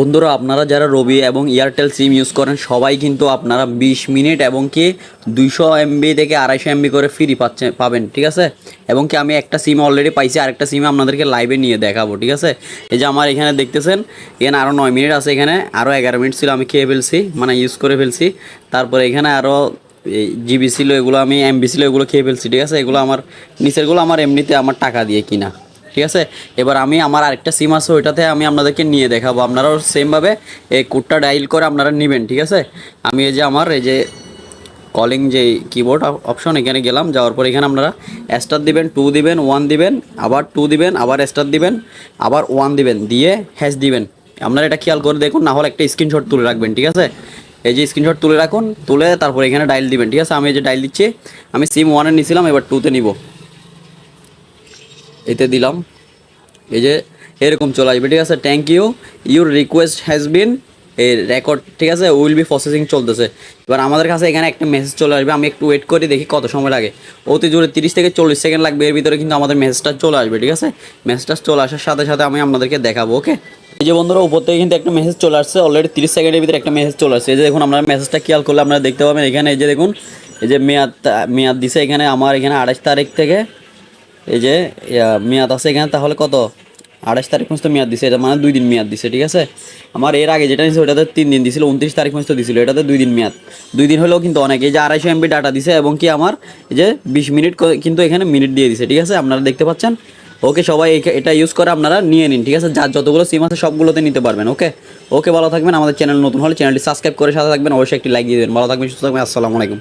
বন্ধুরা, আপনারা যারা রবি এবং এয়ারটেল সিম ইউজ করেন, সবাই কিন্তু আপনারা বিশ মিনিট এবং কি দুইশো এমবি থেকে আড়াইশো এমবি করে ফ্রি পাচ্ছে, পাবেন, ঠিক আছে? এবং কি আমি একটা সিম অলরেডি পাইছি, আরেকটা সিম আপনাদেরকে লাইভে নিয়ে দেখাবো, ঠিক আছে? এই যে আমার এখানে দেখতেছেন, এখানে আরও নয় মিনিট আছে এখানে আরও এগারো মিনিট ছিল আমি খেয়ে ফেলছি মানে ইউজ করে ফেলছি। তারপরে এখানে আরও জিবি ছিল, এগুলো আমি এমবি ছিল, এগুলো খেয়ে ফেলছি, ঠিক আছে? এগুলো আমার, নিচেরগুলো আমার এমনিতে আমার টাকা দিয়ে কিনা। ঠিক আছে? এবার আমি আমার আরেকটা সিম আছে, ওইটাতে আমি আপনাদেরকে নিয়ে দেখাবো। আপনারাও সেমভাবে এই কোডটা ডাইল করে আপনারা নেবেন, ঠিক আছে? আমি এই যে আমার, এই যে কলিং যে কিবোর্ড অপশন এখানে গেলাম, যাওয়ার পর এখানে আপনারা স্টার দিবেন টু দিবেন ওয়ান দিবেন, আবার টু দিবেন, আবার স্টার দিবেন, আবার ওয়ান দিবেন, দিয়ে হ্যাশ দিবেন। আপনারা এটা খেয়াল করে দেখুন, না হলে একটা স্ক্রিনশট তুলে রাখবেন, ঠিক আছে? এই যে স্ক্রিনশট তুলে রাখুন, তুলে তারপর এখানে ডাইল দিবেন, ঠিক আছে? আমি এই যে ডাইল দিচ্ছি, আমি সিম ওয়ানে নিয়েছিলাম এবার টুতে নিব। এতে দিলাম। এই যে, এরকম চলে আসবে, ঠিক আছে? Thank you your request has been এই রেকর্ড ঠিক আছে? উইল বি প্রসেসিং চলতেছে। এবার আমাদের কাছে এখানে একটা মেসেজ চলে আসবে। আমি একটু ওয়েট করি, দেখি কত সময় লাগে। অতি জোরে তিরিশ থেকে চল্লিশ সেকেন্ড লাগবে। এর ভিতরে কিন্তু আমাদের মেসেজটা চলে আসবে, ঠিক আছে? মেসেজটা চলে আসার সাথে সাথে আমি আপনাদেরকে দেখাবো ওকে এই যে বন্ধুরা, উপর থেকে কিন্তু একটা মেসেজ চলে আসছে। অলরেডি তিরিশ সেকেন্ডের ভিতরে একটা মেসেজ চলে আসছে। এই যে দেখুন আপনারা মেসেজটা খেয়াল করলে আপনারা দেখতে পাবেন এখানে, এই যে দেখুন, এই যে মেয়াদ মেয়াদ দিছে এখানে আমার এখানে আঠাশ তারিখ থেকে। এই যে মেয়াদ আছে এখানে, তাহলে কত? আঠাশ তারিখ পর্যন্ত মেয়াদ দিছে, এটা মানে দুই দিন মেয়াদ দিছে, ঠিক আছে? আমার এর আগে যেটা নিয়েছে ওটাতে তিন দিন দিছিল, উনত্রিশ তারিখ পর্যন্ত দিছিল, এটাতে দুই দিন মেয়াদ। দুই দিন হলেও কিন্তু অনেক, এই যে আড়াইশো এমবি ডাটা দিছে, এবং কি আমার যে বিশ মিনিট কিন্তু এখানে মিনিট দিয়ে দিছে, ঠিক আছে? আপনারা দেখতে পাচ্ছেন? ওকে, সবাই এটা ইউজ করে আপনারা নিয়ে নিন, ঠিক আছে? যার যতগুলো সিম আছে, সবগুলোতে নিতে পারবেন, ওকে? ওকে, ভালো থাকবেন, আমাদের চ্যানেল নতুন হলে চ্যানেলটি সাবস্ক্রাইব করে সাথে থাকবেন, অবশ্যই একটি লাইক দিয়ে দেবেন। ভালো থাকবেন, সুস্থ থাকবেন, আসসালামু আলাইকুম।